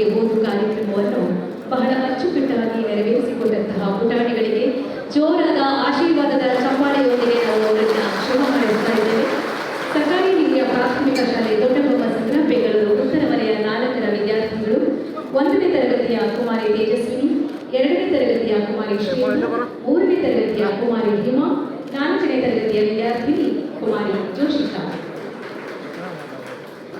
ಮಕ್ಕಳಿಗೆ ಓದು ಕಾರ್ಯಕ್ರಮವನ್ನು ಬಹಳ ಅಚ್ಚುಕಟ್ಟಾಗಿ ನೆರವೇರಿಸಿಕೊಂಡಂತಹ ಪುಟಾಣಿಗಳಿಗೆ ಜೋರಾದ ಆಶೀರ್ವಾದದ ಚಪ್ಪಾಳೆಯೊಂದಿಗೆ ನಾವು ಅವರನ್ನು ಶುಭ ಮಾಡಿಸ್ತಾ ಇದ್ದೇವೆ. ಸರ್ಕಾರಿ ಹಿರಿಯ ಪ್ರಾಥಮಿಕ ಶಾಲೆ ದೊಡ್ಡಬೊಮ್ಮ ಸಂದ್ರ ಉತ್ತರ ವಲಯ ನಾಲ್ಕರ ವಿದ್ಯಾರ್ಥಿಗಳು, ಒಂದನೇ ತರಗತಿಯ ಕುಮಾರಿ ತೇಜಸ್ವಿನಿ, ಎರಡನೇ ತರಗತಿಯ ಕುಮಾರಿ ಶ್ರೀ ಮೂರನೇ ತರಗತಿಯ ಕುಮಾರಿ ಹಿಮಾ ನಾಲ್ಕನೇ ತರಗತಿಯ ವಿದ್ಯಾರ್ಥಿನಿ ಕುಮಾರಿ ಜೋಶಿ.